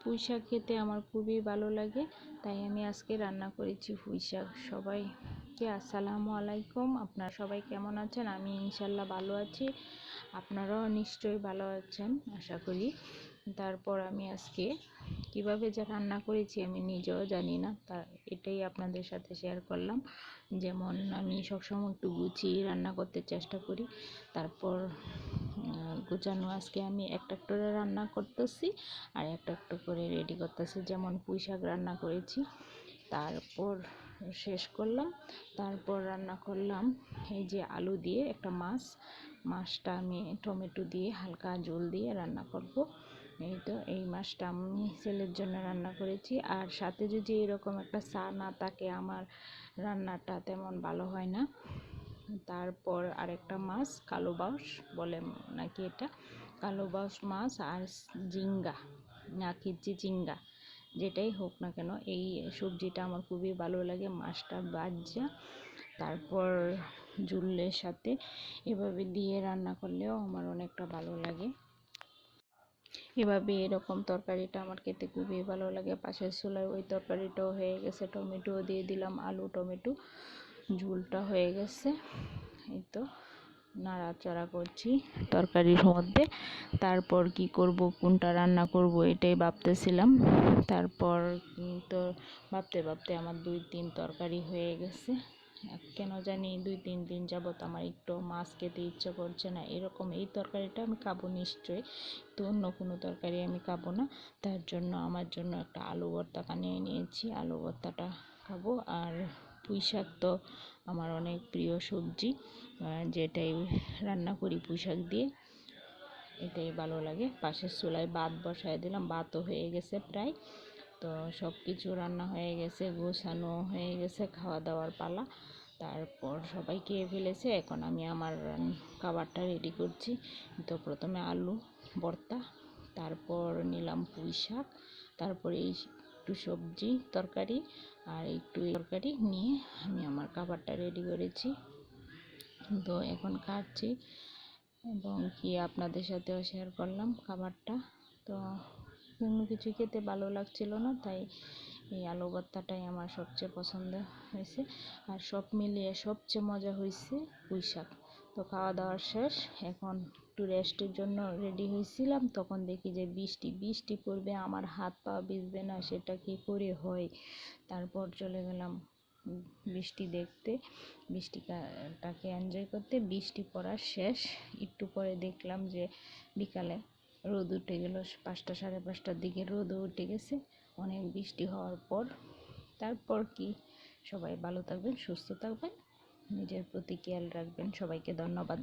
পুঁই শাক খেতে আমার খুবই ভালো লাগে, তাই আমি আজকে রান্না করেছি পুঁই শাক সবাইকে আসসালামু আলাইকুম। আপনারা সবাই কেমন আছেন? আমি ইনশাল্লাহ ভালো আছি। আপনারাও নিশ্চয়ই ভালো আছেন, আশা করি। তারপর আমি আজকে কীভাবে যে রান্না করেছি আমি নিজেও জানি না, তা এটাই আপনাদের সাথে শেয়ার করলাম। যেমন আমি সবসময় একটু গুছিয়ে রান্না করতে চেষ্টা করি, তারপর গোছানো। আজকে আমি একটা করে রান্না করতেছি আর একটা একটা করে রেডি করতেছি। যেমন পুঁই শাক রান্না করেছি, তারপর শেষ করলাম। তারপর রান্না করলাম এই যে আলু দিয়ে একটা মাছ। মাছটা আমি টমেটো দিয়ে হালকা জল দিয়ে রান্না করব। এই তো, এই মাছটা আমি ছেলের জন্য রান্না করেছি। আর সাথে যদি এরকম একটা চা না থাকে, আমার রান্নাটা তেমন ভালো হয় না। তারপর আরেকটা মাছ, কালো বাউস বলে নাকি এটা? কালো বাউস মাছ আর জিঙ্গা নাকি চিচিঙ্গা যেটাই হোক না কেন, এই সবজিটা আমার খুবই ভালো লাগে, মাছটা বাজ্জা তারপর জুলের সাথে এভাবে দিয়ে রান্না করলেও আমার অনেকটা ভালো লাগে। এভাবে এরকম তরকারিটা আমার খেতে খুবই ভালো লাগে, পাশের চুলায় ওই তরকারিটাও হয়ে গেছে টমেটো দিয়ে দিলাম, আলু, টমেটো ঝুলটা হয়ে গেছে। এই তো নাড়াচাড়া করছি তরকারির মধ্যে। তারপর কি করব, কোনটা রান্না করব এটাই ভাবতেছিলাম। তারপর তো ভাবতে ভাবতে আমার দুই তিন তরকারি হয়ে গেছে। কেন জানি দুই তিন দিন যাবত আমার একটু মাছ খেতে ইচ্ছা করছে না। এরকম এই তরকারিটা আমি খাব নিশ্চয়ই তো অন্য কোনো তরকারি আমি খাব না। তার জন্য, আমার জন্য একটা আলু ভর্তা বানিয়ে নিয়েছি। আলু ভর্তাটা খাব আর পুঁই শাক তো আমার অনেক প্রিয় সবজি যেটাই রান্না করি পুঁই শাক দিয়ে, এটাই ভালো লাগে। পাশের চুলায় ভাত বসায় দিলাম, ভাতও হয়ে গেছে প্রায়। তো সব কিছু রান্না হয়ে গেছে, গোছানো হয়ে গেছে খাওয়া দাওয়ার পালা। তারপর সবাই খেয়ে ফেলেছে, এখন আমি আমার খাবারটা রেডি করছি। তো প্রথমে আলু, ভর্তা, তারপর নিলাম পুঁই শাক তারপরে এই একটু সবজি তরকারি আর একটু তরকারি নিয়ে আমি আমার খাবারটা রেডি করেছি। তো এখন খাচ্ছি এবং কি আপনাদের সাথেও শেয়ার করলাম খাবারটা। তো কোনো কিছু খেতে ভালো লাগছিল না, তাই এই আলু ভর্তাটাই আমার সবচেয়ে পছন্দ হয়েছে। আর সব মিলিয়ে সবচেয়ে মজা হয়েছে পুঁই শাক তো খাওয়া দাওয়া শেষ। এখন একটু রেস্টের জন্য রেডি হয়েছিলাম। তখন দেখি যে বৃষ্টি বৃষ্টি পড়বে, আমার হাত পা ভিজবে না, সেটা কি করে হয়? তারপর চলে গেলাম বৃষ্টি দেখতে, বৃষ্টিটাকে এনজয় করতে। বৃষ্টি পড়া শেষ। একটু পরে দেখলাম যে বিকালে রোদ উঠে গেল, পাঁচটা সাড়ে পাঁচটার দিকে রোদও উঠে গেছে। অনেক বৃষ্টি হওয়ার পর, তারপর কি? সবাই ভালো থাকবেন, সুস্থ থাকবেন। নিজের প্রতি খেয়াল রাখবেন। সবাইকে ধন্যবাদ।